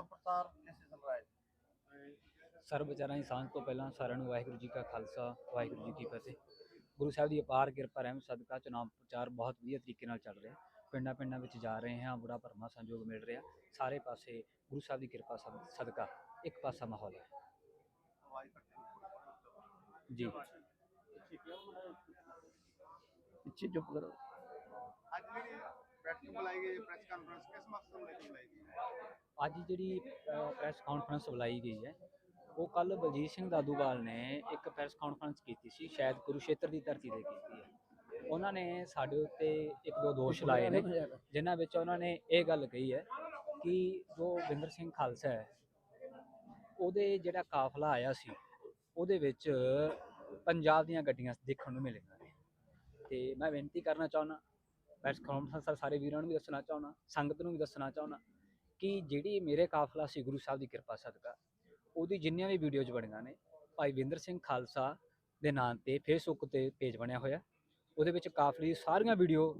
ਨਾਮ ਪ੍ਰਤਾਰ ਕਿਸੇ sunrise sir ਵਿਚਾਰਾਂ ਦੀ ਸਾਂਝ ਤੋਂ ਪਹਿਲਾਂ ਸਾਰਿਆਂ ਨੂੰ ਵਾਹਿਗੁਰੂ ਜੀ ਕਾ ਖਾਲਸਾ ਵਾਹਿਗੁਰੂ ਜੀ ਕੀ ਫਤਿਹ। ਗੁਰੂ ਸਾਹਿਬ ਦੀ ਅਪਾਰ ਕਿਰਪਾ ਰਹਿਮ ਸਦਕਾ ਚੁਣਾਵ ਪ੍ਰਚਾਰ ਬਹੁਤ ਵਧੀਆ ਤਰੀਕੇ ਨਾਲ ਚੱਲ ਰਿਹਾ। ਪਿੰਡਾਂ ਪਿੰਡਾਂ ਵਿੱਚ ਜਾ ਰਹੇ ਹਾਂ ਬੜਾ ਭਰਮਾ ਸੰਜੋਗ ਮਿਲ ਰਿਹਾ। ਸਾਰੇ ਪਾਸੇ ਗੁਰੂ ਸਾਹਿਬ ਦੀ ਕਿਰਪਾ ਸਦਕਾ ਇੱਕ ਪਾਸਾ ਮਾਹੌਲ ਹੈ। ਜੀ। ਪਿੱਛੇ ਚੁੱਪ ਕਰੋ। ਅੱਜ ਜਿਹੜੀ ਬੈਠਕ ਬੁਲਾਈ ਪ੍ਰੈਸ ਕਾਨਫਰੰਸ ਕਿਸ ਮਕਸਦ ਨੂੰ ਲੈ ਕੇ ਅੱਜ ਜਿਹੜੀ ਪ੍ਰੈਸ ਕਾਨਫਰੰਸ ਬੁਲਾਈ ਗਈ ਹੈ, ਉਹ ਕੱਲ ਬਲਜੀਤ ਸਿੰਘ ਦਾਦੂਵਾਲ ਨੇ ਇੱਕ ਪ੍ਰੈਸ ਕਾਨਫਰੰਸ ਕੀਤੀ ਸੀ, ਸ਼ਾਇਦ ਕੁਰੂਸ਼ੇਤਰ ਦੀ ਧਰਤੀ ਤੇ ਕੀਤੀ ਹੈ। ਉਹਨਾਂ ਨੇ ਸਾਡੇ ਉੱਤੇ ਇੱਕ ਦੋ ਦੋਸ਼ ਲਾਏ ਨੇ, ਜਿਨ੍ਹਾਂ ਵਿੱਚ ਉਹਨਾਂ ਨੇ ਇਹ ਗੱਲ ਕਹੀ ਹੈ ਕਿ ਜੋ ਵਿੰਦਰ ਸਿੰਘ ਖਾਲਸਾ ਹੈ, ਉਹਦੇ ਜਿਹੜਾ ਕਾਫਲਾ ਆਇਆ ਸੀ, ਉਹਦੇ ਵਿੱਚ ਪੰਜਾਬ ਦੀਆਂ ਗੱਡੀਆਂ ਦੇਖਣ ਨੂੰ ਮਿਲੀਆਂ ਨੇ। ਤੇ ਮੈਂ ਬੇਨਤੀ ਕਰਨਾ ਚਾਹੁੰਦਾ ਪ੍ਰੈਸ ਕਾਨਫਰੰਸ ਸਾਰੇ ਵੀਰਾਂ ਨੂੰ ਵੀ ਦੱਸਣਾ ਚਾਹੁੰਦਾ, ਸੰਗਤ ਨੂੰ ਵੀ ਦੱਸਣਾ ਚਾਹੁੰਦਾ ਕਿ ਜਿਹੜੀ ਮੇਰੇ ਕਾਫਲਾ ਸੀ ਗੁਰੂ ਸਾਹਿਬ ਦੀ ਕਿਰਪਾ ਸਦਕਾ, ਉਹਦੀ ਜਿੰਨੀਆਂ ਵੀ ਵੀਡੀਓਜ਼ ਬਣੀਆਂ ਨੇ, ਭਾਈ ਵਿੰਦਰ ਸਿੰਘ ਖਾਲਸਾ ਦੇ ਨਾਂ ਤੇ ਫੇਸਬੁੱਕ ਤੇ ਪੇਜ ਬਣਿਆ ਹੋਇਆ, ਉਹਦੇ ਵਿੱਚ ਕਾਫਲੇ ਦੀ ਸਾਰੀਆਂ ਵੀਡੀਓ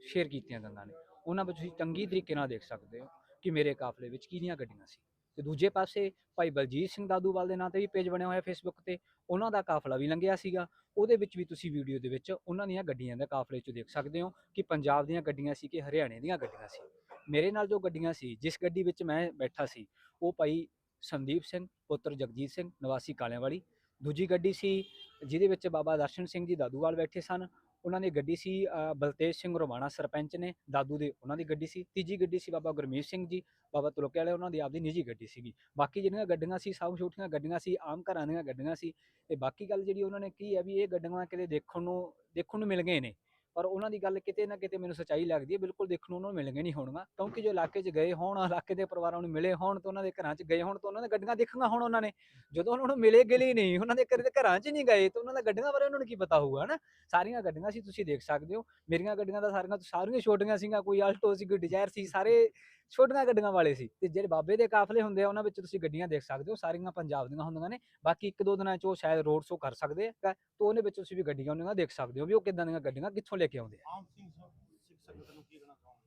ਸ਼ੇਅਰ ਕੀਤੀਆਂ ਜਾਂਦੀਆਂ ਨੇ। ਉਹਨਾਂ ਵਿੱਚ ਤੁਸੀਂ ਚੰਗੀ ਤਰੀਕੇ ਨਾਲ ਦੇਖ ਸਕਦੇ ਹੋ ਕਿ ਮੇਰੇ ਕਾਫਲੇ ਵਿੱਚ ਕਿਹਦੀਆਂ ਗੱਡੀਆਂ ਸੀ। ਤੇ ਦੂਜੇ ਪਾਸੇ ਭਾਈ ਬਲਜੀਤ ਸਿੰਘ ਦਾਦੂਵਾਲ ਦੇ ਨਾਂ ਤੇ ਵੀ ਪੇਜ ਬਣਿਆ ਹੋਇਆ ਫੇਸਬੁੱਕ ਤੇ, ਉਹਨਾਂ ਦਾ ਕਾਫਲਾ ਵੀ ਲੰਘਿਆ ਸੀਗਾ। ਉਹਦੇ ਵਿੱਚ ਵੀ ਤੁਸੀਂ ਵੀਡੀਓ ਦੇ ਵਿੱਚ ਉਹਨਾਂ ਦੀਆਂ ਗੱਡੀਆਂ ਦੇ ਕਾਫਲੇ 'ਚ ਦੇਖ ਸਕਦੇ ਹੋ ਕਿ ਪੰਜਾਬ ਦੀਆਂ ਗੱਡੀਆਂ ਸੀ ਕਿ ਹਰਿਆਣੇ ਦੀਆਂ ਗੱਡੀਆਂ ਸੀ। ਮੇਰੇ ਨਾਲ ਜੋ ਗੱਡੀਆਂ ਸੀ, ਜਿਸ ਗੱਡੀ ਵਿੱਚ ਮੈਂ ਬੈਠਾ ਸੀ, ਉਹ ਭਾਈ ਸੰਦੀਪ ਸਿੰਘ, ਪੁੱਤਰ ਜਗਜੀਤ ਸਿੰਘ, ਨਿਵਾਸੀ ਕਾਲਿਆਂਵਾਲੀ। ਦੂਜੀ ਗੱਡੀ ਸੀ, ਜਿਹਦੇ ਵਿੱਚ ਬਾਬਾ ਦਰਸ਼ਨ ਸਿੰਘ ਜੀ ਦਾਦੂਵਾਲ ਬੈਠੇ ਸਨ। ਉਹਨਾਂ ਦੀ ਗੱਡੀ ਸੀ ਬਲਤੇਜ ਸਿੰਘ ਰੋਮਾਣਾ ਸਰਪੰਚ ਨੇ, ਦਾਦੂ ਦੇ ਉਹਨਾਂ ਦੀ ਗੱਡੀ ਸੀ। ਤੀਜੀ ਗੱਡੀ ਸੀ ਬਾਬਾ ਗੁਰਮੀਤ ਸਿੰਘ ਜੀ, ਬਾਬਾ ਤੁਲਕੇ ਵਾਲੇ, ਉਹਨਾਂ ਦੀ ਆਪਦੀ ਨਿੱਜੀ ਗੱਡੀ ਸੀਗੀ। ਬਾਕੀ ਜਿਹੜੀਆਂ ਗੱਡੀਆਂ ਸੀ, ਸਭ ਛੋਟੀਆਂ ਗੱਡੀਆਂ ਸੀ, ਆਮ ਘਰਾਂ ਦੀਆਂ ਗੱਡੀਆਂ ਸੀ। ਤੇ ਬਾਕੀ ਗੱਲ ਜਿਹੜੀ ਉਹਨਾਂ ਨੇ ਕੀ ਹੈ ਵੀ ਇਹ ਗੱਡੀਆਂ ਕਿਤੇ ਦੇਖਣ ਨੂੰ ਦੇਖਣ ਨੂੰ ਮਿਲ ਗਏ ਨੇ। ਪਰ ਉਹਨਾਂ ਦੀ ਗੱਲ ਕਿਤੇ ਨਾ ਕਿਤੇ ਮੈਨੂੰ ਸੱਚਾਈ ਲੱਗਦੀ ਹੈ, ਬਿਲਕੁਲ ਦੇਖਣ ਨੂੰ ਉਹਨਾਂ ਨੂੰ ਮਿਲਣਗੇ ਨਹੀਂ ਹੋਣਗਾ ਕਿਉਂਕਿ ਜੋ ਇਲਾਕੇ 'ਚ ਗਏ ਹੋਣ, ਇਲਾਕੇ ਦੇ ਪਰਿਵਾਰਾਂ ਨੂੰ ਮਿਲੇ ਹੋਣ ਤਾਂ ਉਹਨਾਂ ਦੇ ਘਰਾਂ 'ਚ ਗਏ ਹੋਣ ਤਾਂ ਉਹਨਾਂ ਦੀਆਂ ਗੱਡੀਆਂ ਦੇਖੀਆਂ ਹੋਣ ਉਹਨਾਂ ਨੇ। ਜਦੋਂ ਉਹਨਾਂ ਨੂੰ ਮਿਲੇ ਗਿਲੇ ਨਹੀਂ, ਉਹਨਾਂ ਦੇ ਘਰੇ ਘਰਾਂ 'ਚ ਨਹੀਂ ਗਏ ਤਾਂ ਉਹਨਾਂ ਦਾ ਗੱਡੀਆਂ ਬਾਰੇ ਉਹਨਾਂ ਨੂੰ ਕੀ ਪਤਾ ਹੋਊਗਾ, ਹਨਾ? ਸਾਰੀਆਂ ਗੱਡੀਆਂ ਸੀ, ਤੁਸੀਂ ਦੇਖ ਸਕਦੇ ਹੋ। ਮੇਰੀਆਂ ਗੱਡੀਆਂ ਤਾਂ ਸਾਰੀਆਂ ਸਾਰੀਆਂ ਛੋਟੀਆਂ ਸੀਗੀਆਂ, ਕੋਈ ਆਲਟੋ ਸੀ ਕੋਈ ਡਿਜ਼ਾਇਰ ਸੀ, ਸਾਰੇ ਛੋਟੀਆਂ ਗੱਡੀਆਂ ਵਾਲੇ ਸੀ ਤੇ ਜਿਹੜੇ ਬਾਬੇ ਦੇ ਕਾਫਲੇ ਹੁੰਦੇ ਆ ਉਹਨਾਂ ਵਿੱਚ ਤੁਸੀਂ ਗੱਡੀਆਂ ਦੇਖ ਸਕਦੇ ਹੋ ਸਾਰੀਆਂ ਪੰਜਾਬ ਦੀਆਂ ਹੁੰਦੀਆਂ ਨੇ ਬਾਕੀ ਇੱਕ ਦੋ ਦਿਨਾਂ 'ਚ ਉਹ ਸ਼ਾਇਦ ਰੋਡ ਸ਼ੋ ਕਰ ਸਕਦੇ ਆ ਤਾਂ ਉਹਨੇ ਵਿੱਚ ਤੁਸੀਂ ਵੀ ਗੱਡੀਆਂ ਉਹਨਾਂ ਦੀਆਂ ਦੇਖ ਸਕਦੇ ਹੋ ਵੀ ਉਹ ਕਿੱਦਾਂ ਦੀਆਂ ਗੱਡੀਆਂ ਕਿੱਥੋਂ ਲੈ ਕੇ ਆਉਂਦੇ ਆ। ਆਮ ਸਿੰਘ ਸੰਗਤ ਨੂੰ ਕੀ ਕਹਿਣਾ ਚਾਹੁੰਦੇ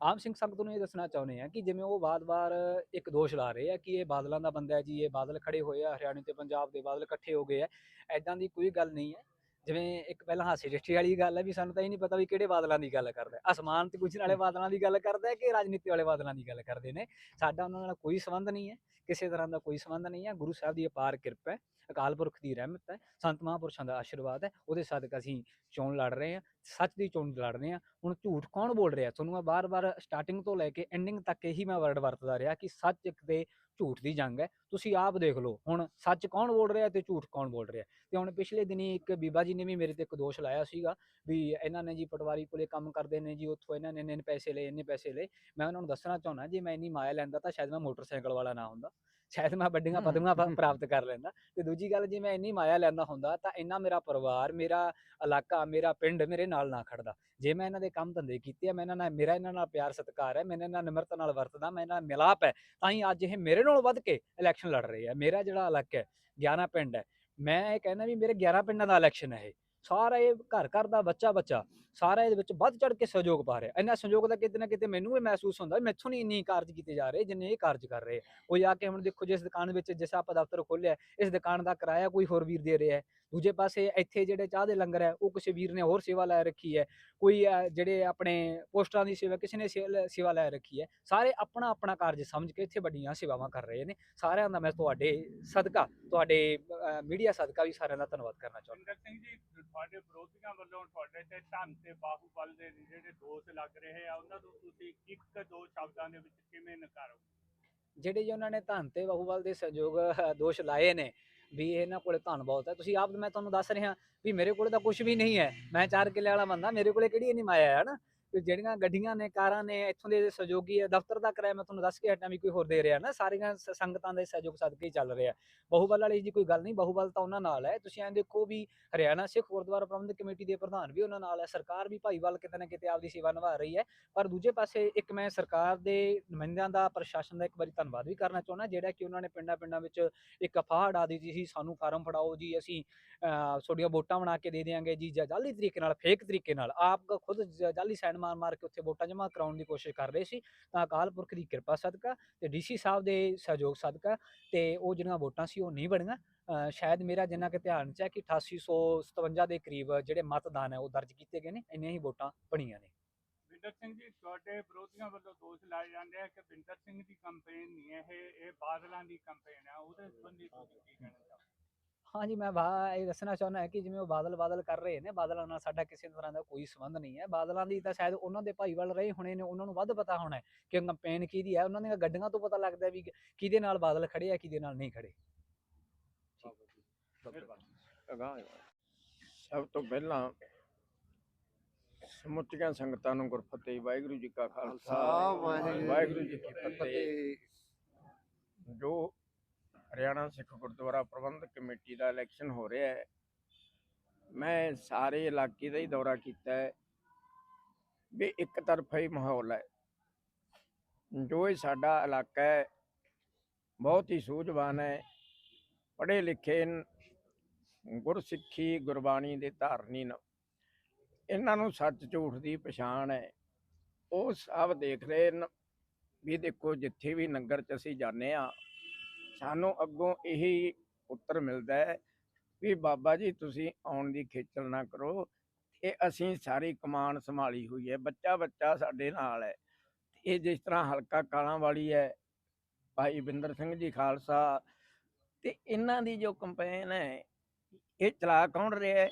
ਆਮ ਸਿੰਘ ਸੰਗਤ ਨੂੰ ਇਹ ਦੱਸਣਾ ਚਾਹੁੰਦੇ ਆ ਕਿ ਜਿਵੇਂ ਉਹ ਵਾਰ-ਵਾਰ ਇੱਕ ਦੋਸ਼ ਲਾ ਰਹੇ ਆ ਕਿ ਇਹ ਬਾਦਲਾਂ ਦਾ ਬੰਦਾ ਹੈ ਜੀ ਇਹ ਬਾਦਲ ਖੜੇ ਹੋਏ ਆ ਹਰਿਆਣੇ ਤੇ ਪੰਜਾਬ ਦੇ ਬਾਦਲ ਇਕੱਠੇ ਹੋ ਗਏ ਆ ਐਦਾਂ ਦੀ ਕੋਈ ਗੱਲ ਨਹੀਂ ਹੈ। ਜਿਵੇਂ ਇੱਕ ਪਹਿਲਾਂ ਹਾਸੇ ਰਿਸ਼ਤੇ ਵਾਲੀ ਗੱਲ ਹੈ ਵੀ ਸਾਨੂੰ ਤਾਂ ਇਹ ਨਹੀਂ ਪਤਾ ਵੀ ਕਿਹੜੇ ਬਾਦਲਾਂ ਦੀ ਗੱਲ ਕਰਦਾ। ਅਸਮਾਨ ਤੇ ਕੁਝ ਵਾਲੇ ਬਾਦਲਾਂ ਦੀ ਗੱਲ ਕਰਦਾ ਕਿ ਰਾਜਨੀਤੀ ਵਾਲੇ ਬਾਦਲਾਂ ਦੀ ਗੱਲ ਕਰਦੇ ਨੇ? ਸਾਡਾ ਉਹਨਾਂ ਨਾਲ ਕੋਈ ਸੰਬੰਧ ਨਹੀਂ ਹੈ ਕਿਸੇ ਤਰ੍ਹਾਂ ਦਾ ਕੋਈ ਸੰਬੰਧ ਨਹੀਂ ਹੈ। ਗੁਰੂ ਸਾਹਿਬ ਦੀ ਅਪਾਰ ਕਿਰਪਾ ਹੈ ਅਕਾਲ ਪੁਰਖ ਦੀ ਰਹਿਮਤ ਹੈ ਸੰਤ ਮਹਾਂਪੁਰਸ਼ਾਂ ਦਾ ਆਸ਼ੀਰਵਾਦ ਹੈ ਉਹਦੇ ਸਦਕਾ ਅਸੀਂ ਚੋਣ ਲੜ ਰਹੇ ਹਾਂ ਸੱਚ ਦੀ ਚੋਣ ਲੜ ਰਹੇ ਹਾਂ। ਹੁਣ ਝੂਠ ਕੌਣ ਬੋਲ ਰਿਹਾ? ਤੁਹਾਨੂੰ ਮੈਂ ਬਾਰ-ਬਾਰ ਸਟਾਰਟਿੰਗ ਤੋਂ ਲੈ ਕੇ ਐਂਡਿੰਗ ਤੱਕ ਇਹੀ ਮੈਂ ਵਰਡ ਵਰਤਦਾ ਰਿਹਾ ਕਿ ਸੱਚ ਤੇ ਝੂਠ ਦੀ ਜੰਗ ਹੈ। ਤੁਸੀਂ ਆਪ ਦੇਖ ਲਓ, ਹੁਣ ਸੱਚ ਕੌਣ ਬੋਲ ਰਿਹਾ ਤੇ ਝੂਠ ਕੌਣ ਬੋਲ ਰਿਹਾ? ਤੇ ਹੁਣ ਪਿਛਲੇ ਦਿਨੀ ਇੱਕ ਬੀਬਾ ਜੀ ਨੇ ਵੀ ਮੇਰੇ ਤੇ ਇੱਕ ਦੋਸ਼ ਲਾਇਆ ਸੀਗਾ ਵੀ ਇਹਨਾਂ ਨੇ ਜੀ ਪਟਵਾਰੀ ਕੋਲੇ ਕੰਮ ਕਰਦੇ ਨੇ ਜੀ, ਉੱਥੋਂ ਇਹਨਾਂ ਨੇ ਇੰਨੇ ਪੈਸੇ ਲਏ, ਇੰਨੇ ਪੈਸੇ ਲਏ। ਮੈਂ ਉਹਨਾਂ ਨੂੰ ਦੱਸਣਾ ਚਾਹੁੰਦਾ, ਜੇ ਮੈਂ ਇੰਨੀ ਮਾਇਆ ਲੈਂਦਾ ਤਾਂ ਸ਼ਾਇਦ ਮੈਂ ਮੋਟਰਸਾਈਕਲ ਵਾਲਾ ਨਾ ਹੁੰਦਾ। ਸ਼ਾਇਦ ਮੈਂ ਵੱਡੀਆਂ ਪਦਵੀਆਂ ਪ੍ਰਾਪਤ ਕਰ ਲੈਂਦਾ। ਤੇ ਦੂਜੀ ਗੱਲ ਜੇ ਮੈਂ ਇੰਨੀ ਮਾਇਆ ਲੈਂਦਾ ਹੁੰਦਾ ਤਾਂ ਇੰਨਾ ਮੇਰਾ ਪਰਿਵਾਰ ਮੇਰਾ ਇਲਾਕਾ ਮੇਰਾ ਪਿੰਡ ਮੇਰੇ ਨਾਲ ਨਾ ਖੜਦਾ। ਜੇ ਮੈਂ ਇਹਨਾਂ ਦੇ ਕੰਮ ਧੰਦੇ ਕੀਤੇ ਆ ਮੈਂ ਇਹਨਾਂ ਨਾਲ ਮੇਰਾ ਇਹਨਾਂ ਨਾਲ ਪਿਆਰ ਸਤਿਕਾਰ ਹੈ ਮੈਂ ਇਹਨਾਂ ਨਾਲ ਨਿਮਰਤਾ ਨਾਲ ਵਰਤਦਾ ਮੈਂ ਇਹਨਾਂ ਨਾਲ ਮਿਲਾਪ ਹੈ ਤਾਂ ਹੀ ਅੱਜ ਇਹ ਮੇਰੇ ਨਾਲੋਂ ਵੱਧ ਕੇ ਇਲੈਕਸ਼ਨ ਲੜ ਰਹੇ ਆ। ਮੇਰਾ ਜਿਹੜਾ ਇਲਾਕਾ ਹੈ 11 ਪਿੰਡ ਹੈ। ਮੈਂ ਇਹ ਕਹਿੰਦਾ ਵੀ ਮੇਰੇ 11 ਪਿੰਡਾਂ ਦਾ ਇਲੈਕਸ਼ਨ ਹੈ ਇਹ। ਸਾਰਾ ਇਹ ਘਰ ਘਰ ਦਾ ਬੱਚਾ ਬੱਚਾ, ਸਾਰਾ ਇਹਦੇ ਵਿੱਚ ਵੱਧ ਚੜ ਕੇ ਸਹਿਯੋਗ ਪਾ ਰਿਹਾ ਇੰਨਾ ਸਹਿਯੋਗ ਦਾ ਕਿਤੇ ਨਾ ਕਿਤੇ ਮੈਨੂੰ ਇਹ ਮਹਿਸੂਸ ਹੁੰਦਾ ਵੀ ਮੈਥੋਂ ਨਹੀਂ ਇੰਨੀ ਕਾਰਜ ਕੀਤੇ ਜਾ ਰਹੇ ਜਿੰਨੇ ਇਹ ਕਾਰਜ ਕਰ ਰਹੇ ਆ। ਉਹ ਜਾ ਕੇ ਹੁਣ ਦੇਖੋ ਜਿਸ ਦੁਕਾਨ ਵਿੱਚ, ਜਿਸ ਆਪਾਂ ਦਫ਼ਤਰ ਖੋਲਿਆ ਇਸ ਦੁਕਾਨ ਦਾ ਕਿਰਾਇਆ ਕੋਈ ਹੋਰ ਵੀਰ ਦੇ ਰਿਹਾ ਦੂਜੇ ਪਾਸੇ ਇੱਥੇ ਜਿਹੜੇ ਚਾਹ ਦੇ ਲੰਗਰ ਹੈ, ਉਹ ਕਿਸੇ ਵੀਰ ਨੇ ਹੋਰ ਸੇਵਾ ਲੈ ਰੱਖੀ ਹੈ, ਕੋਈ ਜਿਹੜੇ ਆਪਣੇ ਪੋਸਟਰਾਂ ਦੀ ਸੇਵਾ, ਕਿਸੇ ਨੇ ਸੇਵਾ ਲੈ ਰੱਖੀ ਹੈ, ਸਾਰੇ ਆਪਣਾ ਆਪਣਾ ਕਾਰਜ ਸਮਝ ਕੇ ਇੱਥੇ ਵੱਡੀਆਂ ਸੇਵਾਵਾਂ ਕਰ ਰਹੇ ਨੇ, ਸਾਰਿਆਂ ਦਾ ਮੈਂ ਤੁਹਾਡੇ ਸਦਕਾ, ਤੁਹਾਡੇ ਮੀਡੀਆ ਸਦਕਾ ਵੀ ਸਾਰਿਆਂ ਦਾ ਧੰਨਵਾਦ ਕਰਨਾ ਚਾਹੁੰਦਾ। ਸਿੰਘ ਜੀ, ਤੁਹਾਡੇ ਵਿਰੋਧੀਆਂ ਵੱਲੋਂ ਤੁਹਾਡੇ ਤੇ ਧਨ ਤੇ ਬਾਹੂਬਲ ਦੇ ਜਿਹੜੇ ਦੋਸ਼ ਲੱਗ ਰਹੇ ਆ, ਉਹਨਾਂ ਨੂੰ ਤੁਸੀਂ ਇੱਕ ਦੋ ਸ਼ਬਦਾਂ ਦੇ ਵਿੱਚ ਕਿਵੇਂ ਨਕਾਰੋ ਜਿਹੜੇ ਜੀ ਉਹਨਾਂ ਨੇ ਧਨ ਤੇ ਬਾਹੂਵਾਲ ਦੇ ਸਹਿਯੋਗ ਦੋਸ਼ ਲਾਏ ਨੇ, ਵੀ ਇਹਨਾਂ ਕੋਲੇ ਧਨ ਬਹੁਤ ਹੈ। ਤੁਸੀਂ ਆਪ, ਮੈਂ ਤੁਹਾਨੂੰ ਦੱਸ ਰਿਹਾ ਵੀ ਮੇਰੇ ਕੋਲੇ ਤਾਂ ਕੁਝ ਵੀ ਨਹੀਂ ਹੈ। ਮੈਂ ਚਾਰ ਕਿੱਲੇ ਵਾਲਾ ਬੰਦਾ, ਮੇਰੇ ਕੋਲੇ ਕਿਹੜੀ ਇੰਨੀ ਮਾਇਆ ਹੈ ਨਾ ਤੇ ਜਿਹੜੀਆਂ ਗੱਡੀਆਂ ਨੇ, ਕਾਰਾਂ ਨੇ, ਇੱਥੋਂ ਦੇ ਸਹਿਯੋਗੀ ਹੈ ਦਫ਼ਤਰ ਦਾ ਕਿਰਾਇਆ ਮੈਂ ਤੁਹਾਨੂੰ ਦੱਸ ਕੇ ਹਟਾਂ ਵੀ ਕੋਈ ਹੋਰ ਦੇ ਰਿਹਾ ਨਾ, ਸਾਰੀਆਂ ਸ- ਸੰਗਤਾਂ ਦੇ ਸਹਿਯੋਗ ਸਦਕੇ ਹੀ ਚੱਲ ਰਿਹਾ। ਬਾਹੂਬਲ ਵਾਲੀ ਜੀ ਕੋਈ ਗੱਲ ਨਹੀਂ, ਬਹੁਬਲ ਤਾਂ ਉਹਨਾਂ ਨਾਲ ਹੈ, ਤੁਸੀਂ ਐਂ ਦੇਖੋ ਵੀ ਹਰਿਆਣਾ ਸਿੱਖ ਗੁਰਦੁਆਰਾ ਪ੍ਰਬੰਧਕ ਕਮੇਟੀ ਦੇ ਪ੍ਰਧਾਨ ਵੀ ਉਹਨਾਂ ਨਾਲ ਹੈ, ਸਰਕਾਰ ਵੀ ਭਾਈਵਾਲ ਕਿਤੇ ਨਾ ਕਿਤੇ ਆਪਦੀ ਸੇਵਾ ਨਿਭਾ ਰਹੀ ਹੈ, ਪਰ ਦੂਜੇ ਪਾਸੇ ਇੱਕ ਮੈਂ ਸਰਕਾਰ ਦੇ ਨੁਮਾਇੰਦਿਆਂ ਦਾ, ਪ੍ਰਸ਼ਾਸਨ ਦਾ ਇੱਕ ਵਾਰੀ ਧੰਨਵਾਦ ਵੀ ਕਰਨਾ ਚਾਹੁੰਦਾ, ਜਿਹੜਾ ਕਿ ਉਹਨਾਂ ਨੇ ਪਿੰਡਾਂ ਪਿੰਡਾਂ ਵਿੱਚ ਇੱਕ ਅਫਵਾਹ ਉਡਾ ਦਿੱਤੀ ਸੀ, ਸਾਨੂੰ ਫਾਰਮ ਫੜਾਓ ਜੀ, ਅਸੀਂ ਤੁਹਾਡੀਆਂ ਵੋਟਾਂ ਬਣਾ ਕੇ ਦੇ ਦਿਆਂਗੇ ਜੀ, ਜਾਂ ਜਾਲੀ ਤਰੀਕੇ ਨਾਲ, ਫੇਕ ਤਰੀਕੇ ਨਾਲ, ਆਪ ਖੁਦ ਜ- ਜਾਲੀ ਸਾਈਨ ਮਾਰ-ਮਾਰ ਕੇ ਉੱਥੇ ਵੋਟਾਂ ਜਮ੍ਹਾਂ ਕਰਾਉਣ ਦੀ ਕੋਸ਼ਿਸ਼ ਕਰ ਰਹੇ ਸੀ, ਤਾਂ ਅਕਾਲ ਪੁਰਖ ਦੀ ਕਿਰਪਾ ਸਦਕਾ ਤੇ ਡੀਸੀ ਸਾਹਿਬ ਦੇ ਸਹਿਯੋਗ ਸਦਕਾ ਤੇ ਉਹ ਜਿਹੜੀਆਂ ਵੋਟਾਂ ਸੀ ਉਹ ਨਹੀਂ ਬਣੀਆਂ। ਸ਼ਾਇਦ ਮੇਰਾ ਜਿੰਨਾ ਕਿ ਧਿਆਨ ਚ ਹੈ ਕਿ 8857 ਦੇ ਕਰੀਬ ਜਿਹੜੇ ਮਤਦਾਨ ਹੈ ਉਹ ਦਰਜ ਕੀਤੇ ਗਏ ਨੇ, ਇੰਨੀਆਂ ਹੀ ਵੋਟਾਂ ਬਣੀਆਂ ਨੇ। ਬਿੰਦਰ ਸਿੰਘ ਜੀ, ਤੁਹਾਡੇ ਵਿਰੋਧੀਆਂ ਵੱਲੋਂ ਦੋਸ਼ ਲਾਏ ਜਾਂਦੇ ਆ ਕਿ ਬਿੰਦਰ ਸਿੰਘ ਦੀ ਕੰਪੇਨ ਨਹੀਂ ਹੈ, ਇਹ ਬਾਦਲਾਂ ਦੀ ਕੰਪੇਨ ਹੈ, ਉਹਦੇ ਸੰਬੰਧੀ ਤੁਸੀਂ ਕੀ ਕਹਿਣਾ ਚਾਹੋਗੇ? ਹਾਂਜੀ ਮੈਂ ਬਾ ਇਹ ਦੱਸਣਾ ਚਾਹੁੰਦਾ ਹਾਂ ਕਿ ਜਿਵੇਂ ਉਹ ਬਾਦਲ ਬਾਦਲ ਕਰ ਰਹੇ ਨੇ ਬਾਦਲਾਂ ਨਾਲ ਸਾਡਾ ਕਿਸੇ ਤਰ੍ਹਾਂ ਦਾ ਕੋਈ ਸੰਬੰਧ ਨਹੀਂ ਹੈ। ਬਾਦਲਾਂ ਦੀ ਤਾਂ ਸ਼ਾਇਦ ਉਹਨਾਂ ਦੇ ਭਾਈਵਾਲ ਰਹੇ ਹੋਣੇ ਨੇ ਉਹਨਾਂ ਨੂੰ ਵੱਧ ਪਤਾ ਹੋਣਾ ਹੈ ਕਿ ਕੰਪੇਨ ਕਿਹਦੀ ਹੈ ਉਹਨਾਂ ਦੀਆਂ ਗੱਡੀਆਂ ਤੋਂ ਪਤਾ ਲੱਗਦਾ ਵੀ ਕਿਹਦੇ ਨਾਲ ਬਾਦਲ ਖੜੇ ਆ ਕਿਹਦੇ ਨਾਲ ਨਹੀਂ ਖੜੇ ਸਭ ਤੋਂ ਪਹਿਲਾਂ ਸਮੁੱਚੀਆਂ ਸੰਗਤਾਂ ਨੂੰ ਗੁਰਫਤਿਹ ਵਾਹਿਗੁਰੂ ਜੀ ਕਾ ਖਾਲਸਾ ਵਾਹਿਗੁਰੂ ਜੀ ਕੀ ਫਤਿਹ। ਜੋ ਹਰਿਆਣਾ ਸਿੱਖ ਗੁਰਦੁਆਰਾ ਪ੍ਰਬੰਧਕ ਕਮੇਟੀ ਦਾ ਇਲੈਕਸ਼ਨ ਹੋ ਰਿਹਾ ਹੈ। ਮੈਂ ਸਾਰੇ ਇਲਾਕੇ ਦਾ ਹੀ ਦੌਰਾ ਕੀਤਾ ਹੈ ਵੀ ਇੱਕ ਤਰਫਾ ਹੀ ਮਾਹੌਲ ਹੈ। ਜੋ ਇਹ ਸਾਡਾ ਇਲਾਕਾ ਹੈ, ਬਹੁਤ ਹੀ ਸੂਝਵਾਨ ਹੈ। ਪੜ੍ਹੇ ਲਿਖੇ ਗੁਰਸਿੱਖੀ ਗੁਰਬਾਣੀ ਦੇ ਧਾਰਨੀ ਨੇ, ਇਹਨਾਂ ਨੂੰ ਸੱਚ ਝੂਠ ਦੀ ਪਛਾਣ ਹੈ। ਉਹ ਸਭ ਦੇਖ ਰਹੇ ਨੇ ਵੀ ਦੇਖੋ ਜਿੱਥੇ ਵੀ ਨੰਗਰ ਚ ਅਸੀਂ ਜਾਂਦੇ ਆ ਸਾਨੂੰ ਅੱਗੋਂ ਇਹੀ ਉੱਤਰ ਮਿਲਦਾ ਹੈ ਵੀ ਬਾਬਾ ਜੀ ਤੁਸੀਂ ਆਉਣ ਦੀ ਖੇਚਲ ਨਾ ਕਰੋ। ਇਹ ਅਸੀਂ ਸਾਰੀ ਕਮਾਨ ਸੰਭਾਲੀ ਹੋਈ ਹੈ। ਬੱਚਾ ਬੱਚਾ ਸਾਡੇ ਨਾਲ ਹੈ। ਇਹ ਜਿਸ ਤਰ੍ਹਾਂ ਹਲਕਾ ਕਾਲਾਂ ਵਾਲੀ ਹੈ, ਭਾਈ ਬਿੰਦਰ ਸਿੰਘ ਜੀ ਖਾਲਸਾ ਤੇ ਇਹਨਾਂ ਦੀ ਜੋ ਕੰਪੇਨ ਹੈ, ਇਹ ਚਲਾ ਕੌਣ ਰਿਹਾ ਹੈ?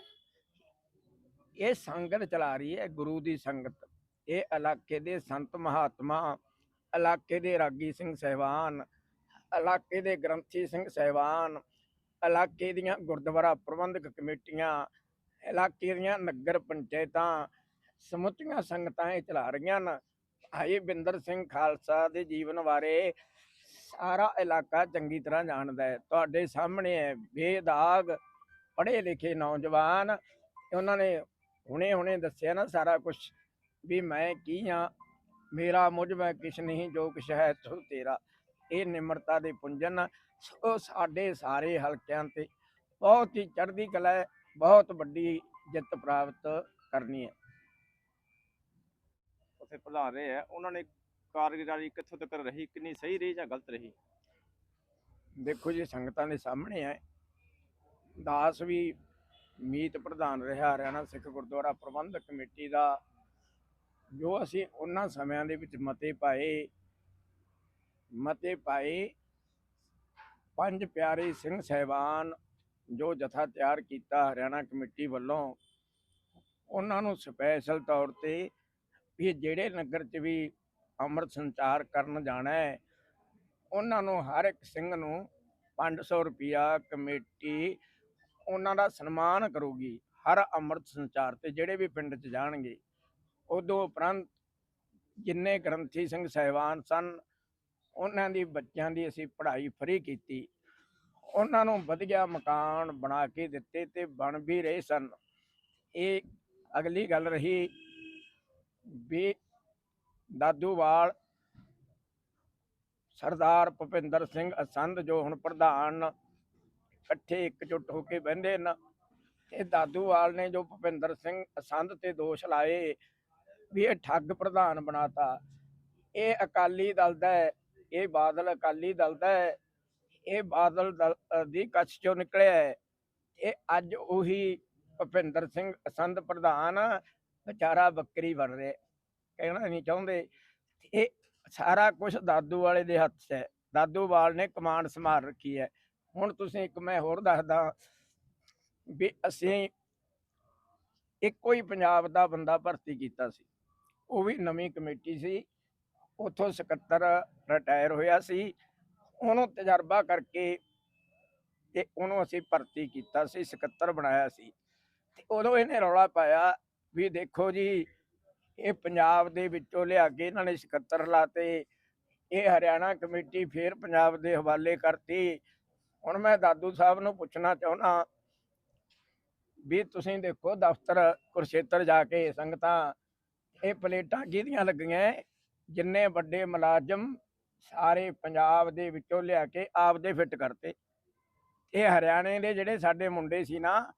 ਇਹ ਸੰਗਤ ਚਲਾ ਰਹੀ ਹੈ, ਗੁਰੂ ਦੀ ਸੰਗਤ। ਇਹ ਇਲਾਕੇ ਦੇ ਸੰਤ ਮਹਾਤਮਾ, ਇਲਾਕੇ ਦੇ ਰਾਗੀ ਸਿੰਘ ਸਹਿਬਾਨ ਇਲਾਕੇ ਦੇ ਗ੍ਰੰਥੀ ਸਿੰਘ ਸਹਿਬਾਨ, ਇਲਾਕੇ ਦੀਆਂ ਗੁਰਦੁਆਰਾ ਪ੍ਰਬੰਧਕ ਕਮੇਟੀਆਂ, ਇਲਾਕੇ ਦੀਆਂ ਨਗਰ ਪੰਚਾਇਤਾਂ, ਸਮੁੱਚੀਆਂ ਸੰਗਤਾਂ ਇਹ ਚਲਾ ਰਹੀਆਂ ਹਨ। ਭਾਈ ਬਿੰਦਰ ਸਿੰਘ ਖਾਲਸਾ ਦੇ ਜੀਵਨ ਬਾਰੇ ਸਾਰਾ ਇਲਾਕਾ ਚੰਗੀ ਤਰ੍ਹਾਂ ਜਾਣਦਾ ਹੈ। ਤੁਹਾਡੇ ਸਾਹਮਣੇ ਹੈ ਬੇਦਾਗ ਪੜ੍ਹੇ ਲਿਖੇ ਨੌਜਵਾਨ। ਉਹਨਾਂ ਨੇ ਹੁਣੇ ਹੁਣੇ ਦੱਸਿਆ ਨਾ ਸਾਰਾ ਕੁਝ ਵੀ ਮੈਂ ਕੀ ਹਾਂ? ਮੇਰਾ ਮੁਝ ਮੈਂ ਕਿਛ ਨਹੀਂ ਜੋ ਕੁਛ ਹੈ ਸੋ ਤੇਰਾ। ਇਹ ਨਿਮਰਤਾ ਦੇ ਪੁੰਜਨ ਸੋ ਸਾਡੇ ਸਾਰੇ ਹਲਕਿਆਂ ਤੇ ਬਹੁਤ ਹੀ ਚੜ੍ਹਦੀ ਕਲਾ ਹੈ ਬਹੁਤ ਵੱਡੀ ਜਿੱਤ ਪ੍ਰਾਪਤ ਕਰਨੀ ਹੈ। ਉੱਥੇ ਪ੍ਰਧਾਨ ਰਹੇ ਆ ਉਹਨਾਂ ਨੇ ਕਾਰਗੁਜ਼ਾਰੀ ਕਿੱਥੋਂ ਤੱਕ ਰਹੀ ਕਿੰਨੀ ਸਹੀ ਰਹੀ ਜਾਂ ਗਲਤ ਰਹੀ? ਦੇਖੋ ਜੀ ਸੰਗਤਾਂ ਦੇ ਸਾਹਮਣੇ ਹੈ। ਦਾਸ ਵੀ ਮੀਤ ਪ੍ਰਧਾਨ ਰਿਹਾ ਹਰਿਆਣਾ ਸਿੱਖ ਗੁਰਦੁਆਰਾ ਪ੍ਰਬੰਧਕ ਕਮੇਟੀ ਦਾ। ਜੋ ਅਸੀਂ ਉਹਨਾਂ ਸਮਿਆਂ ਦੇ ਵਿੱਚ ਮਤੇ ਪਾਏ ਮਤੇ ਪਾਏ ਪੰਜ ਪਿਆਰੇ ਸਿੰਘ ਸਹਿਬਾਨ ਜੋ ਜਥਾ ਤਿਆਰ ਕੀਤਾ ਹਰਿਆਣਾ ਕਮੇਟੀ ਵੱਲੋਂ, ਉਹਨਾਂ ਨੂੰ ਸਪੈਸ਼ਲ ਤੌਰ ਤੇ ਵੀ ਜਿਹੜੇ ਨਗਰ 'ਚ ਵੀ ਅੰਮ੍ਰਿਤ ਸੰਚਾਰ ਕਰਨ ਜਾਣਾ ਹੈ, ਉਹਨਾਂ ਨੂੰ ਹਰ ਇੱਕ ਸਿੰਘ ਨੂੰ 500 ਰੁਪਿਆ ਕਮੇਟੀ ਉਹਨਾਂ ਦਾ ਸਨਮਾਨ ਕਰੂਗੀ, ਹਰ ਅੰਮ੍ਰਿਤ ਸੰਚਾਰ ਤੇ ਜਿਹੜੇ ਵੀ ਪਿੰਡ 'ਚ ਜਾਣਗੇ। ਉਦੋਂ ਉਪਰੰਤ ਜਿੰਨੇ ਗ੍ਰੰਥੀ ਸਿੰਘ ਸਹਿਬਾਨ ਸਨ ਉਹਨਾਂ ਦੀ ਬੱਚਿਆਂ ਦੀ ਅਸੀਂ ਪੜ੍ਹਾਈ ਫਰੀ ਕੀਤੀ। ਉਹਨਾਂ ਨੂੰ ਵਧੀਆ ਮਕਾਨ ਬਣਾ ਕੇ ਦਿੱਤੇ ਤੇ ਬਣ ਵੀ ਰਹੇ ਸਨ। ਇਹ ਅਗਲੀ ਗੱਲ ਰਹੀ ਵੀ ਦਾਦੂਵਾਲ ਸਰਦਾਰ ਭੁਪਿੰਦਰ ਸਿੰਘ ਅਸੰਧ ਜੋ ਹੁਣ ਪ੍ਰਧਾਨ ਇਕੱਠੇ ਇਕਜੁੱਟ ਹੋ ਕੇ ਬਹਿੰਦੇ ਨੇ ਤੇ ਦਾਦੂਵਾਲ ਨੇ ਜੋ ਭੁਪਿੰਦਰ ਸਿੰਘ ਅਸੰਧ ਤੇ ਦੋਸ਼ ਲਾਏ ਵੀ ਇਹ ਠੱਗ ਪ੍ਰਧਾਨ ਬਣਾਤਾ। ਇਹ ਅਕਾਲੀ ਦਲ ਦਾ ਇਹ ਬਾਦਲ ਅਕਾਲੀ ਦਲ ਦਾ ਹੈ। ਇਹ ਬਾਦਲ ਦਲ ਦੀ ਕੱਛ ਚੋਂ ਨਿਕਲਿਆ ਹੈ। ਇਹ ਅੱਜ ਉਹੀ ਭੁਪਿੰਦਰ ਸਿੰਘ ਅਸੰਧ ਪ੍ਰਧਾਨ ਵਿਚਾਰਾ ਬੱਕਰੀ ਬਣ ਰਿਹਾ। ਕਹਿਣਾ ਨਹੀਂ ਚਾਹੁੰਦੇ। ਇਹ ਸਾਰਾ ਕੁਝ ਦਾਦੂ ਵਾਲੇ ਦੇ ਹੱਥ 'ਚ ਹੈ। ਦਾਦੂਵਾਲ ਨੇ ਕਮਾਂਡ ਸੰਭਾਲ ਰੱਖੀ ਹੈ। ਹੁਣ ਤੁਸੀਂ ਇੱਕ ਮੈਂ ਹੋਰ ਦੱਸਦਾ ਵੀ ਅਸੀਂ ਇੱਕੋ ਹੀ ਪੰਜਾਬ ਦਾ ਬੰਦਾ ਭਰਤੀ ਕੀਤਾ ਸੀ। ਉਹ ਵੀ ਨਵੀਂ ਕਮੇਟੀ ਸੀ। ਉੱਥੋਂ ਸਕੱਤਰ ਰਿਟਾਇਰ ਹੋਇਆ ਸੀ। ਉਹਨੂੰ ਤਜਰਬਾ ਕਰਕੇ ਤੇ ਉਹਨੂੰ ਅਸੀਂ ਭਰਤੀ ਕੀਤਾ ਸੀ, ਸਕੱਤਰ ਬਣਾਇਆ ਸੀ। ਤੇ ਉਦੋਂ ਇਹਨੇ ਰੌਲਾ ਪਾਇਆ ਵੀ ਦੇਖੋ ਜੀ, ਇਹ ਪੰਜਾਬ ਦੇ ਵਿੱਚੋਂ ਲਿਆ ਕੇ ਇਹਨਾਂ ਨੇ ਸਕੱਤਰ ਲਾਤੇ। ਇਹ ਹਰਿਆਣਾ ਕਮੇਟੀ ਫੇਰ ਪੰਜਾਬ ਦੇ ਹਵਾਲੇ ਕਰਤੀ। ਹੁਣ ਮੈਂ ਦਾਦੂ ਸਾਹਿਬ ਨੂੰ ਪੁੱਛਣਾ ਚਾਹੁੰਦਾ ਵੀ ਤੁਸੀਂ ਦੇਖੋ ਦਫ਼ਤਰ ਕੁਰਸ਼ੇਤਰ ਜਾ ਕੇ ਸੰਗਤਾਂ, ਇਹ ਪਲੇਟਾਂ ਕਿਹਦੀਆਂ ਲੱਗੀਆਂ? ਜਿੰਨੇ ਵੱਡੇ ਮੁਲਾਜ਼ਮ ਸਾਰੇ ਪੰਜਾਬ ਦੇ ਵਿੱਚੋਂ ਲਿਆ ਕੇ ਆਪਦੇ ਫਿੱਟ ਕਰਤੇ। ਇਹ ਹਰਿਆਣੇ ਦੇ ਜਿਹੜੇ ਸਾਡੇ ਮੁੰਡੇ ਸੀ ਨਾ,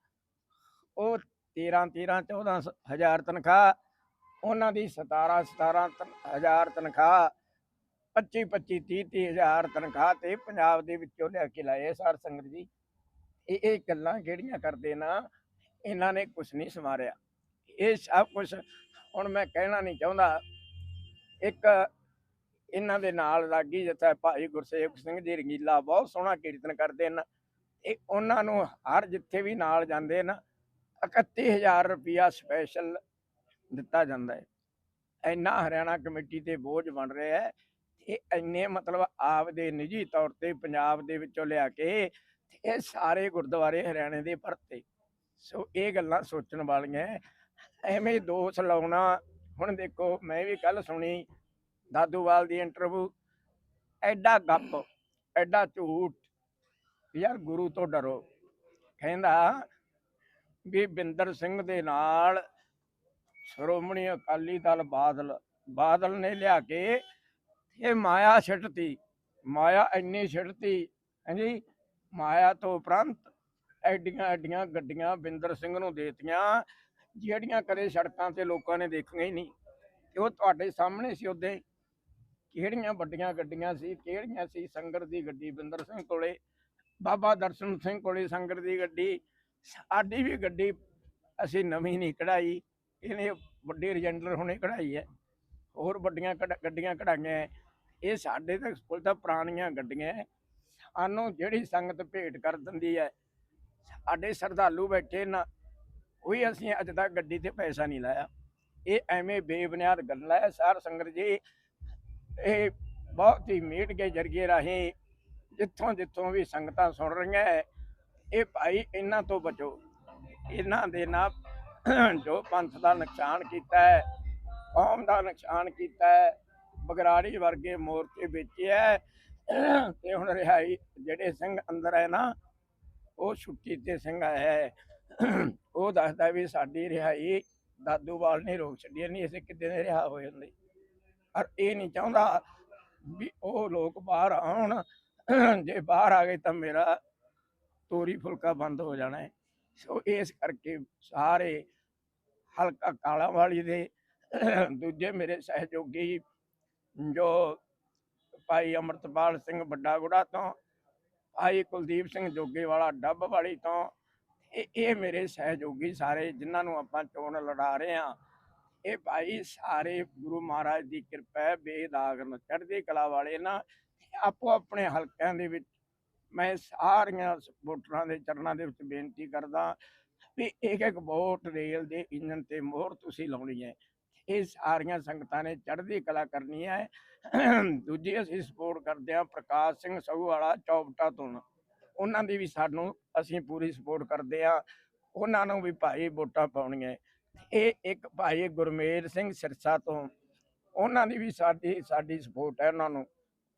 ਉਹ 13 13 14 ਹਜ਼ਾਰ ਤਨਖਾਹ, ਉਹਨਾਂ ਦੀ 17 17 ਹਜ਼ਾਰ ਤਨਖਾਹ 25 25 30 30 ਹਜ਼ਾਰ ਤਨਖਾਹ ਤੇ ਪੰਜਾਬ ਦੇ ਵਿੱਚੋਂ ਲਿਆ ਕੇ ਲਾਏ ਸਾਰ ਸੰਗਤ ਜੀ। ਇਹ ਇਹ ਗੱਲਾਂ ਜਿਹੜੀਆਂ ਕਰਦੇ ਨਾ, ਇਹਨਾਂ ਨੇ ਕੁਝ ਨਹੀਂ ਸਮਾਰਿਆ ਇਹ ਸਭ ਕੁਝ ਹੁਣ ਮੈਂ ਕਹਿਣਾ ਨਹੀਂ ਚਾਹੁੰਦਾ। ਇੱਕ ਇਹਨਾਂ ਦੇ ਨਾਲ ਲਾਗੀ ਜਿੱਥੇ ਭਾਈ ਗੁਰਸੇਵਕ ਸਿੰਘ ਜੀ ਰੰਗੀਲਾ ਬਹੁਤ ਸੋਹਣਾ ਕੀਰਤਨ ਕਰਦੇ ਨੇ ਇਹ ਉਹਨਾਂ ਨੂੰ ਹਰ ਜਿੱਥੇ ਵੀ ਨਾਲ ਜਾਂਦੇ ਨਾ 31000 ਰੁਪਿਆ ਸਪੈਸ਼ਲ ਦਿੱਤਾ ਜਾਂਦਾ ਹੈ। ਇੰਨਾ ਹਰਿਆਣਾ ਕਮੇਟੀ ਤੇ ਬੋਝ ਬਣ ਰਿਹਾ ਹੈ। ਇਹ ਇੰਨੇ ਮਤਲਬ ਆਪਦੇ ਨਿੱਜੀ ਤੌਰ ਤੇ ਪੰਜਾਬ ਦੇ ਵਿੱਚੋਂ ਲਿਆ ਕੇ ਇਹ ਸਾਰੇ ਗੁਰਦੁਆਰੇ ਹਰਿਆਣੇ ਦੇ ਭਰਤੇ ਸੋ ਇਹ ਗੱਲਾਂ ਸੋਚਣ ਵਾਲੀਆਂ ਐਵੇਂ ਦੋਸ਼ ਲਾਉਣਾ, ਹੁਣ ਦੇਖੋ, ਮੈਂ ਵੀ ਕੱਲ ਸੁਣੀ ਦਾਦੂਵਾਲ ਦੀ ਇੰਟਰਵਿਊ ਐਡਾ ਗੱਪ, ਐਡਾ ਝੂਠ, ਯਾਰ ਗੁਰੂ ਤੋਂ ਡਰੋ। ਕਹਿੰਦਾ ਵੀ ਬਿੰਦਰ ਸਿੰਘ ਦੇ ਨਾਲ ਸ਼੍ਰੋਮਣੀ ਅਕਾਲੀ ਦਲ ਬਾਦਲ ਬਾਦਲ ਨੇ ਲਿਆ ਕੇ ਇਹ ਮਾਇਆ ਛਿੜਤੀ ਮਾਇਆ ਇੰਨੀ ਛਿੜਤੀ ਹਾਂਜੀ, ਮਾਇਆ ਤੋਂ ਉਪਰੰਤ ਐਡੀਆਂ ਐਡੀਆਂ ਗੱਡੀਆਂ ਬਿੰਦਰ ਸਿੰਘ ਨੂੰ ਦੇਤੀਆਂ, ਜਿਹੜੀਆਂ ਕਦੇ ਸੜਕਾਂ ਤੇ ਲੋਕਾਂ ਨੇ ਦੇਖੀਆਂ ਹੀ ਨਹੀਂ। ਤੇ ਉਹ ਤੁਹਾਡੇ ਸਾਹਮਣੇ ਸੀ ਉਹਦੇ ਕਿਹੜੀਆਂ ਵੱਡੀਆਂ ਗੱਡੀਆਂ ਸੀ, ਕਿਹੜੀਆਂ ਸੀ ਸੰਗਰ ਦੀ ਗੱਡੀ ਬਿੰਦਰ ਸਿੰਘ ਕੋਲੇ, ਬਾਬਾ ਦਰਸ਼ਨ ਸਿੰਘ ਕੋਲੇ ਸੰਗਰ ਦੀ ਗੱਡੀ, ਸਾਡੀ ਵੀ ਗੱਡੀ ਅਸੀਂ ਨਵੀਂ ਨਹੀਂ ਕਢਾਈ, ਇਹਨੇ ਵੱਡੇ ਰਜੈਂਡਰ ਹੁਣੇ ਕਢਾਈ ਹੈ, ਹੋਰ ਵੱਡੀਆਂ ਕਢ- ਗੱਡੀਆਂ ਕਢਾਈਆਂ ਹੈ। ਇਹ ਸਾਡੇ ਤਾਂ ਕੋਲ ਤਾਂ ਪੁਰਾਣੀਆਂ ਗੱਡੀਆਂ ਹੈ। ਸਾਨੂੰ ਜਿਹੜੀ ਸੰਗਤ ਭੇਟ ਕਰ ਦਿੰਦੀ ਹੈ, ਸਾਡੇ ਸਰਦਾਲੂ ਬੈਠੇ ਨਾ, ਕੋਈ ਅਸੀਂ ਅੱਜ ਤੱਕ ਗੱਡੀ ਤੇ ਪੈਸਾ ਨਹੀਂ ਲਾਇਆ, ਇਹ ਐਵੇਂ ਬੇਬੁਨਿਆਦ ਗੱਲਾਂ ਹੈ, ਸਾਰ ਸੰਗਤ ਜੀ ਇਹ ਬਹੁਤ ਹੀ ਮੀਟ ਕੇ ਜਰੀਏ ਰਾਹੀਂ ਜਿੱਥੋਂ ਜਿੱਥੋਂ ਵੀ ਸੰਗਤਾਂ ਸੁਣ ਰਹੀਆਂ ਹੈ ਇਹ ਭਾਈ ਇਹਨਾਂ ਤੋਂ ਬਚੋ। ਇਹਨਾਂ ਦੇ ਨਾਲ ਜੋ ਪੰਥ ਦਾ ਨੁਕਸਾਨ ਕੀਤਾ ਹੈ ਕੌਮ ਦਾ ਨੁਕਸਾਨ ਕੀਤਾ ਹੈ ਬਗਰਾੜੀ ਵਰਗੇ ਮੋਰਚੇ ਵੇਚਿਆ ਹੈ ਤੇ ਹੁਣ ਰਿਹਾਈ ਜਿਹੜੇ ਸਿੰਘ ਅੰਦਰ ਹੈ ਨਾ, ਉਹ ਛੁੱਟੀ ਤੇ ਸਿੰਘ ਆਇਆ ਹੈ ਉਹ ਦੱਸਦਾ ਵੀ ਸਾਡੀ ਰਿਹਾਈ ਦਾਦੂਵਾਲ ਨੇ ਰੋਕ ਛੱਡੀ ਨਹੀਂ ਅਸੀਂ ਕਿਤੇ ਦੇ ਰਿਹਾ ਹੋਏ ਹੁੰਦੇ। ਪਰ ਇਹ ਨਹੀਂ ਚਾਹੁੰਦਾ ਵੀ ਉਹ ਲੋਕ ਬਾਹਰ ਆਉਣ। ਜੇ ਬਾਹਰ ਆ ਗਏ ਤਾਂ ਮੇਰਾ ਤੋਰੀ ਫੁਲਕਾ ਬੰਦ ਹੋ ਜਾਣਾ ਹੈ। ਸੋ ਇਸ ਕਰਕੇ ਸਾਰੇ ਹਲਕਾ ਕਾਲਾ ਵਾਲੀ ਦੇ ਦੂਜੇ ਮੇਰੇ ਸਹਿਯੋਗੀ ਜੋ ਭਾਈ ਅਮਰਤਪਾਲ ਸਿੰਘ ਵੱਡਾ ਗੁੜਾ ਤੋਂ, ਭਾਈ ਕੁਲਦੀਪ ਸਿੰਘ ਜੋਗੇ ਵਾਲਾ ਡੱਬ ਵਾਲੀ ਤੋਂ ਇਹ ਮੇਰੇ ਸਹਿਯੋਗੀ ਸਾਰੇ ਜਿਨ੍ਹਾਂ ਨੂੰ ਆਪਾਂ ਚੋਣ ਲੜਾ ਰਹੇ ਹਾਂ। ਇਹ ਭਾਈ ਸਾਰੇ ਗੁਰੂ ਮਹਾਰਾਜ ਦੀ ਕਿਰਪਾ ਹੈ ਬੇਦਾਗ ਨੂੰ ਚੜ੍ਹਦੀ ਕਲਾ ਵਾਲੇ ਨਾ ਆਪੋ ਆਪਣੇ ਹਲਕਿਆਂ ਦੇ ਵਿੱਚ ਮੈਂ ਸਾਰੀਆਂ ਵੋਟਰਾਂ ਦੇ ਚਰਨਾਂ ਦੇ ਵਿੱਚ ਬੇਨਤੀ ਕਰਦਾ ਵੀ ਇੱਕ ਇੱਕ ਵੋਟ ਰੇਲ ਦੇ ਇੰਜਨ ਤੇ ਮੋਹਰ ਤੁਸੀਂ ਲਾਉਣੀ ਹੈ। ਇਹ ਸਾਰੀਆਂ ਸੰਗਤਾਂ ਨੇ ਚੜ੍ਹਦੀ ਕਲਾ ਕਰਨੀ ਹੈ। ਦੂਜੀ ਅਸੀਂ ਸਪੋਰਟ ਕਰਦੇ ਹਾਂ ਪ੍ਰਕਾਸ਼ ਸਿੰਘ ਸਹੂ ਵਾਲਾ ਚੌਪਟਾ ਤੋਂ। ਉਹਨਾਂ ਦੀ ਵੀ ਸਾਨੂੰ ਅਸੀਂ ਪੂਰੀ ਸਪੋਰਟ ਕਰਦੇ ਹਾਂ। ਉਹਨਾਂ ਨੂੰ ਵੀ ਭਾਈ ਵੋਟਾਂ ਪਾਉਣੀਆਂ। ਇਹ ਇੱਕ ਭਾਈ ਗੁਰਮੇਲ ਸਿੰਘ ਸਿਰਸਾ ਤੋਂ, ਉਹਨਾਂ ਦੀ ਵੀ ਸਾਡੀ ਸਾਡੀ ਸਪੋਰਟ ਹੈ ਉਹਨਾਂ ਨੂੰ।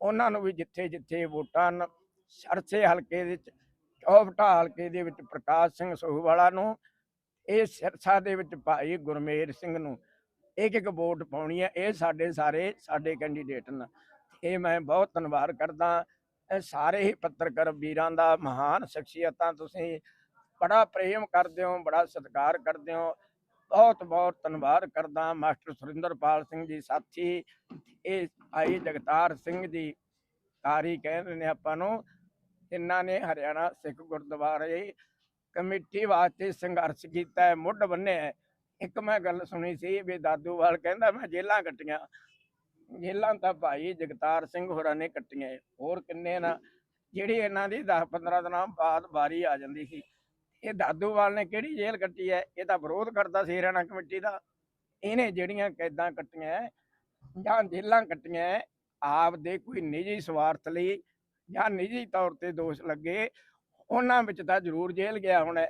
ਉਹਨਾਂ ਨੂੰ ਵੀ ਜਿੱਥੇ ਜਿੱਥੇ ਵੋਟਾਂ ਨ- ਸਰਸੇ ਹਲਕੇ ਦੇ ਵਿੱਚ, ਚੌਪਟਾ ਹਲਕੇ ਦੇ ਵਿੱਚ ਪ੍ਰਕਾਸ਼ ਸਿੰਘ ਸਹੂਵਾਲਾ ਨੂੰ, ਇਹ ਸਿਰਸਾ ਦੇ ਵਿੱਚ ਭਾਈ ਗੁਰਮੇਲ ਸਿੰਘ ਨੂੰ ਇੱਕ ਇੱਕ ਵੋਟ ਪਾਉਣੀ ਹੈ। ਇਹ ਸਾਡੇ ਸਾਰੇ, ਸਾਡੇ ਕੈਂਡੀਡੇਟ ਨੇ। ਇਹ ਮੈਂ ਬਹੁਤ ਧੰਨਵਾਦ ਕਰਦਾ। ਇਹ ਸਾਰੇ ਹੀ ਪੱਤਰਕਾਰ ਵੀਰਾਂ ਦਾ ਮਹਾਨ ਸ਼ਖਸੀਅਤਾਂ ਤੁਸੀਂ ਬੜਾ ਪ੍ਰੇਮ ਕਰਦੇ ਹੋ, ਬੜਾ ਸਤਿਕਾਰ ਕਰਦੇ ਹੋ। ਬਹੁਤ ਬਹੁਤ ਧੰਨਵਾਦ ਕਰਦਾ ਮਾਸਟਰ ਸੁਰਿੰਦਰਪਾਲ ਸਿੰਘ ਜੀ, ਸਾਥੀ। ਇਹ ਭਾਈ ਜਗਤਾਰ ਸਿੰਘ ਜੀ ਕਾਰੀ ਕਹਿੰਦੇ ਨੇ ਆਪਾਂ ਨੂੰ। ਇਹਨਾਂ ਨੇ ਹਰਿਆਣਾ ਸਿੱਖ ਗੁਰਦੁਆਰੇ ਕਮੇਟੀ ਵਾਸਤੇ ਸੰਘਰਸ਼ ਕੀਤਾ ਹੈ, ਮੁੱਢ ਬੰਨਿਆ ਇੱਕ ਮੈਂ ਗੱਲ ਸੁਣੀ ਸੀ ਵੀ ਦਾਦੂਵਾਲ ਕਹਿੰਦਾ ਮੈਂ ਜੇਲਾਂ ਕੱਟੀਆਂ। ਜੇਲਾਂ ਤਾਂ ਭਾਈ ਜਗਤਾਰ ਸਿੰਘ ਹੋਰਾਂ ਨੇ ਕੱਟੀਆਂ ਹੋਰ ਕਿੰਨੇ ਨਾ, ਜਿਹੜੀ ਇਹਨਾਂ ਦੀ 10 15 ਦਿਨਾਂ ਬਾਅਦ ਵਾਰੀ ਆ ਜਾਂਦੀ ਸੀ। ਇਹ ਦਾਦੂਵਾਲ ਨੇ ਕਿਹੜੀ ਜੇਲ੍ਹ ਕੱਟੀ ਹੈ? ਇਹ ਤਾਂ ਵਿਰੋਧ ਕਰਦਾ ਸੀ ਹਰਿਆਣਾ ਕਮੇਟੀ ਦਾ। ਇਹਨੇ ਜਿਹੜੀਆਂ ਕੈਦਾਂ ਕੱਟੀਆਂ ਜਾਂ ਜੇਲਾਂ ਕੱਟੀਆਂ ਆਪ ਦੇ ਕੋਈ ਨਿੱਜੀ ਸਵਾਰਥ ਲਈ ਜਾਂ ਨਿੱਜੀ ਤੌਰ ਤੇ ਦੋਸ਼ ਲੱਗੇ ਉਹਨਾਂ ਵਿੱਚ ਤਾਂ ਜ਼ਰੂਰ ਜੇਲ੍ਹ ਗਿਆ ਹੋਣਾ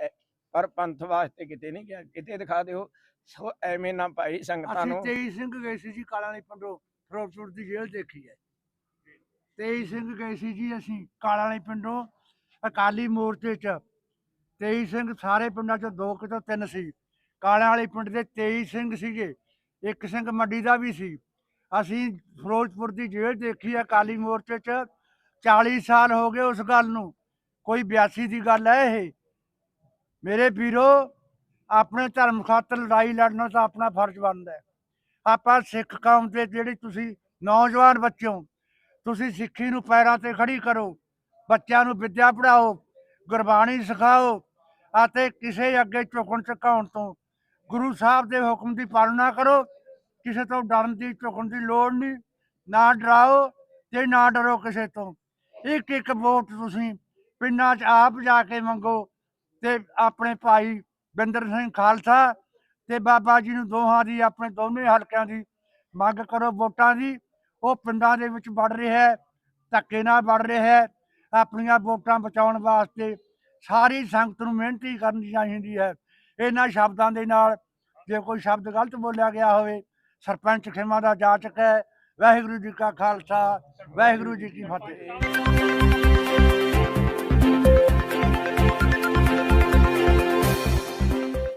ਪਰ ਪੰਥ ਵਾਸਤੇ ਕਿਤੇ ਨਹੀਂ ਗਿਆ। ਕਿਤੇ ਦਿਖਾ ਦਿਓ। ਸੋ ਐਵੇਂ ਨਾ ਭਾਈ ਸੰਗਤਾਂ ਅਸੀਂ ਨੂੰ 23 ਸਿੰਘ ਗਏ ਸੀ ਜੀ ਕਾਲਾਂ ਵਾਲੀ ਪਿੰਡੋਂ ਫਿਰੋਜ਼ਪੁਰ ਦੀ ਜੇਲ੍ਹ ਦੇਖੀ ਹੈ। 23 ਸਿੰਘ ਗਏ ਸੀ ਜੀ ਅਸੀਂ ਕਾਲਾਂ ਵਾਲੀ ਪਿੰਡੋਂ ਅਕਾਲੀ ਮੋਰਚੇ 'ਚ। 23 ਸਿੰਘ ਸਾਰੇ ਪਿੰਡਾਂ ਚੋਂ ਦੋ ਕਿਤੋਂ ਤਿੰਨ ਸੀ। ਕਾਲਿਆਂ ਵਾਲੇ ਪਿੰਡ ਦੇ 23 ਸਿੰਘ ਸੀਗੇ। ਇੱਕ ਸਿੰਘ ਮੰਡੀ ਦਾ ਵੀ ਸੀ। ਅਸੀਂ ਫਿਰੋਜ਼ਪੁਰ ਦੀ ਜੇਲ੍ਹ ਦੇਖੀ ਹੈ ਅਕਾਲੀ ਮੋਰਚੇ 'ਚ। 40 ਸਾਲ ਹੋ ਗਏ ਉਸ ਗੱਲ ਨੂੰ। ਕੋਈ 82 ਦੀ ਗੱਲ ਹੈ ਇਹ? ਮੇਰੇ ਵੀਰੋ, ਆਪਣੇ ਧਰਮ ਖਾਤਰ ਲੜਾਈ ਲੜਨਾ ਤਾਂ ਆਪਣਾ ਫਰਜ਼ ਬਣਦਾ ਆਪਾਂ ਸਿੱਖ ਕੌਮ ਦੇ ਜਿਹੜੇ ਤੁਸੀਂ ਨੌਜਵਾਨ ਬੱਚਿਓ ਤੁਸੀਂ ਸਿੱਖੀ ਨੂੰ ਪੈਰਾਂ ਤੇ ਖੜੀ ਕਰੋ। ਬੱਚਿਆਂ ਨੂੰ ਵਿੱਦਿਆ ਪੜਾਓ ਗੁਰਬਾਣੀ ਸਿਖਾਓ ਅਤੇ ਕਿਸੇ ਅੱਗੇ ਝੁਕਣ ਝੁਕਾਉਣ ਤੋਂ ਗੁਰੂ ਸਾਹਿਬ ਦੇ ਹੁਕਮ ਦੀ ਪਾਲਣਾ ਕਰੋ। ਕਿਸੇ ਤੋਂ ਡਰਨ ਦੀ, ਝੁਕਣ ਦੀ ਲੋੜ ਨਹੀਂ। ਨਾ ਡਰਾਓ ਤੇ ਨਾ ਡਰੋ ਕਿਸੇ ਤੋਂ। ਇੱਕ ਇੱਕ ਵੋਟ ਤੁਸੀਂ ਪਿੰਡਾਂ 'ਚ ਆਪ ਜਾ ਕੇ ਮੰਗੋ ਤੇ ਆਪਣੇ ਭਾਈ ਬਿੰਦਰ ਸਿੰਘ ਖਾਲਸਾ ਤੇ ਬਾਬਾ ਜੀ ਨੂੰ ਦੋਹਾਂ ਦੀ, ਆਪਣੇ ਦੋਨੇ ਹਲਕਿਆਂ ਦੀ ਮੰਗ ਕਰੋ ਵੋਟਾਂ ਦੀ। ਉਹ ਪਿੰਡਾਂ ਦੇ ਵਿੱਚ ਵੜ ਰਿਹਾ ਧੱਕੇ ਨਾਲ ਵੜ ਰਿਹਾ ਆਪਣੀਆਂ ਵੋਟਾਂ ਬਚਾਉਣ ਵਾਸਤੇ ਸਾਰੀ ਸੰਗਤ ਨੂੰ ਮਿਹਨਤੀ ਕਰਨੀ ਚਾਹੀਦੀ ਹੈ। ਇਹਨਾਂ ਸ਼ਬਦਾਂ ਦੇ ਨਾਲ ਜੇ ਕੋਈ ਸ਼ਬਦ ਗਲਤ ਬੋਲਿਆ ਗਿਆ ਹੋਵੇ, ਸਰਪੰਚ ਖਿਮਾ ਦਾ ਜਾਚਕ ਹੈ। ਵਾਹਿਗੁਰੂ ਜੀ ਕਾ ਖਾਲਸਾ, ਵਾਹਿਗੁਰੂ ਜੀ ਕੀ ਫਤਿਹ।